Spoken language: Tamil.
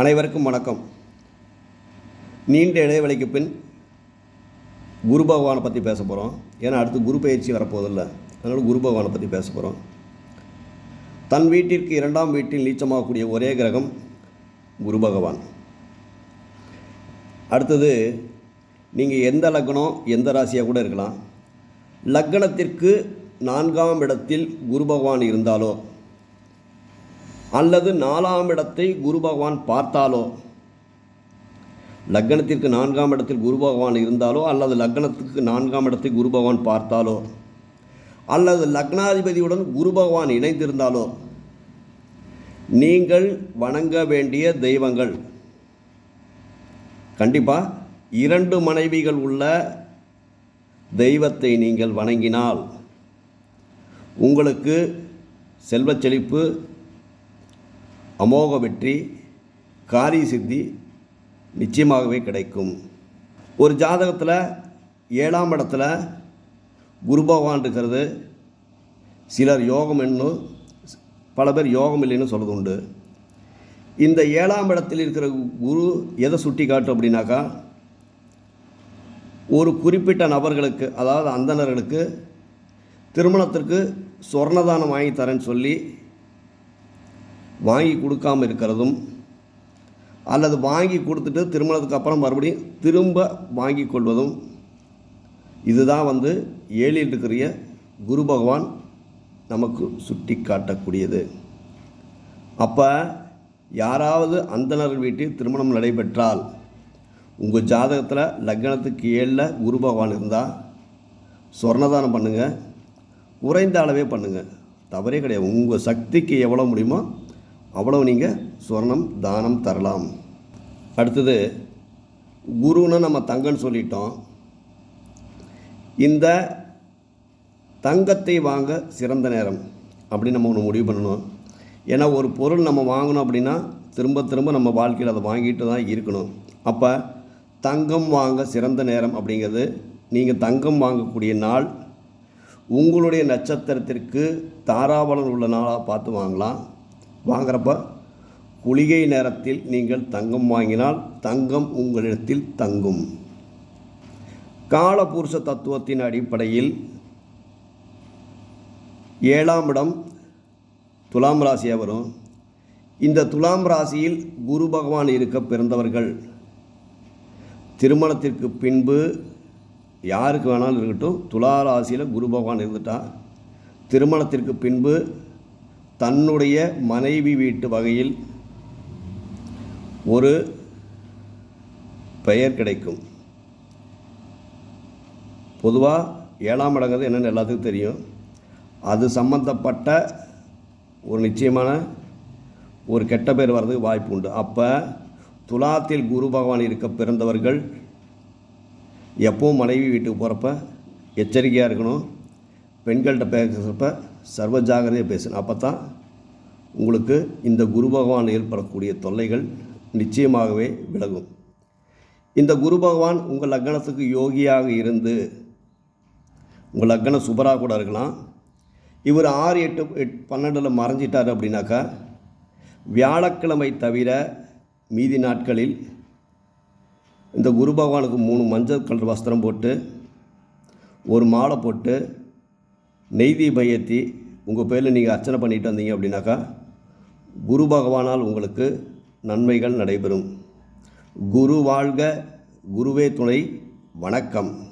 அனைவருக்கும் வணக்கம். நீண்ட இடைவெளிக்கு பின் குரு பகவானை பற்றி பேச போகிறோம் ஏன்னா அடுத்து குரு பயிற்சி வரப்போதில்ல அதனால் குரு பகவானை பற்றி பேச போகிறோம் தன் வீட்டிற்கு இரண்டாம் வீட்டில் நீச்சமாகக்கூடிய ஒரே கிரகம் குரு பகவான். அடுத்தது நீங்கள் எந்த லக்னம் எந்த ராசியாக கூட இருக்கலாம். லக்னத்திற்கு நான்காம் இடத்தில் குரு பகவான் இருந்தாலோ அல்லது நாலாம் இடத்தை குரு பகவான் பார்த்தாலோ லக்னத்திற்கு நான்காம் இடத்தில் குரு பகவான் இருந்தாலோ அல்லது லக்னத்துக்கு நான்காம் இடத்தை குரு பகவான் பார்த்தாலோ அல்லது லக்னாதிபதியுடன் குரு பகவான் இணைந்திருந்தாலோ நீங்கள் வணங்க வேண்டிய தெய்வங்கள். கண்டிப்பாக இரண்டு மனைவிகள் உள்ள தெய்வத்தை நீங்கள் வணங்கினால் உங்களுக்கு செல்வச் செழிப்பு அமோக வெற்றி காரிய சித்தி நிச்சயமாகவே கிடைக்கும். ஒரு ஜாதகத்தில் ஏழாம் இடத்துல குரு பகவான் இருக்கிறது. சிலர் யோகம் என்னும் பல பேர் யோகம் இல்லைன்னு சொல்கிறது உண்டு இந்த ஏழாம் இடத்தில் இருக்கிற குரு எதை சுட்டி காட்டும் அப்படின்னாக்கா ஒரு குறிப்பிட்ட நபர்களுக்கு அதாவது அந்தணர்களுக்கு திருமணத்திற்கு சொர்ணதானம் வாங்கி தரேன்னு சொல்லி வாங்கி கொடுக்காம இருக்கிறதும் அல்லது வாங்கி கொடுத்துட்டு திருமணத்துக்கு அப்புறம் மறுபடியும் திரும்ப வாங்கி கொள்வதும் இதுதான் வந்து ஏழில் இருக்கிற குரு பகவான் நமக்கு சுட்டி காட்டக்கூடியது அப்போ யாராவது அந்தனர் வீட்டில் திருமணம் நடைபெற்றால் உங்கள் ஜாதகத்தில் லக்னத்துக்கு ஏழில் குரு பகவான் இருந்தால் சொர்ணதானம் பண்ணுங்கள் குறைந்த அளவே பண்ணுங்கள் தவறே கிடையாது. உங்கள் சக்திக்கு எவ்வளோ முடியுமோ அவ்வளவு நீங்கள் சொர்ணம் தானம் தரலாம். அடுத்தது குருன்னு நம்ம தங்கன்னு சொல்லிட்டோம். இந்த தங்கத்தை வாங்க சிறந்த நேரம் அப்படின்னு நம்ம ஒன்று முடிவு பண்ணணும். ஏன்னா ஒரு பொருள் நம்ம வாங்கணும் அப்படின்னா திரும்ப திரும்ப நம்ம வாழ்க்கையில் அதை வாங்கிட்டு தான் இருக்கணும். அப்போ தங்கம் வாங்க சிறந்த நேரம் அப்படிங்கிறது நீங்கள் தங்கம் வாங்கக்கூடிய நாள் உங்களுடைய நட்சத்திரத்திற்கு தாராபலன் உள்ள நாளாக பார்த்து வாங்கலாம். வாங்குறப்ப குளிகை நேரத்தில் நீங்கள் தங்கம் வாங்கினால் தங்கம் உங்களிடத்தில் தங்கும். காலபுருஷ தத்துவத்தின் அடிப்படையில் ஏழாம் இடம் துலாம் ராசியாக வரும் இந்த துலாம் ராசியில் குரு பகவான் இருக்க பிறந்தவர்கள். திருமணத்திற்கு பின்பு யாருக்கு வேணாலும் இருக்கட்டும் துலா ராசியில் குரு பகவான் இருந்துட்டா திருமணத்திற்கு பின்பு தன்னுடைய மனைவி வீட்டு வகையில் ஒரு பெயர் கிடைக்கும். பொதுவாக ஏழாம் இடங்கிறது என்னென்னு எல்லாத்துக்கும் தெரியும். அது சம்மந்தப்பட்ட ஒரு நிச்சயமான ஒரு கெட்ட பேர் வர்றதுக்கு வாய்ப்பு உண்டு. அப்போ துலாத்தில் குரு பகவான் இருக்க பிறந்தவர்கள் எப்பவும் மனைவி வீட்டுக்கு போகிறப்ப எச்சரிக்கையாக இருக்கணும். பெண்கள்கிட்ட பேசுகிறப்ப சர்வ ஜாகிரதையாக பேசணும் அப்போ தான் உங்களுக்கு இந்த குரு பகவான் ஏற்படக்கூடிய தொல்லைகள் நிச்சயமாகவே விலகும். இந்த குரு பகவான் உங்கள் லக்னத்துக்கு யோகியாக இருந்து உங்கள் லக்னம் சுபராக கூட இருக்கலாம். இவர் ஆறு எட்டு எட் பன்னெண்டில் மறைஞ்சிட்டார் அப்படின்னாக்கா வியாழக்கிழமை தவிர மீதி நாட்களில் இந்த குரு பகவானுக்கு மூணு மஞ்சள் கலர் வஸ்திரம் போட்டு ஒரு மாலை போட்டு நெய் தீபம் ஏற்றி உங்கள் பேரில் நீங்கள் அர்ச்சனை பண்ணிட்டு வந்தீங்க அப்படின்னாக்கா குரு பகவானால் உங்களுக்கு நன்மைகள் நடைபெறும். குரு வாழ்க குருவே துணை வணக்கம்.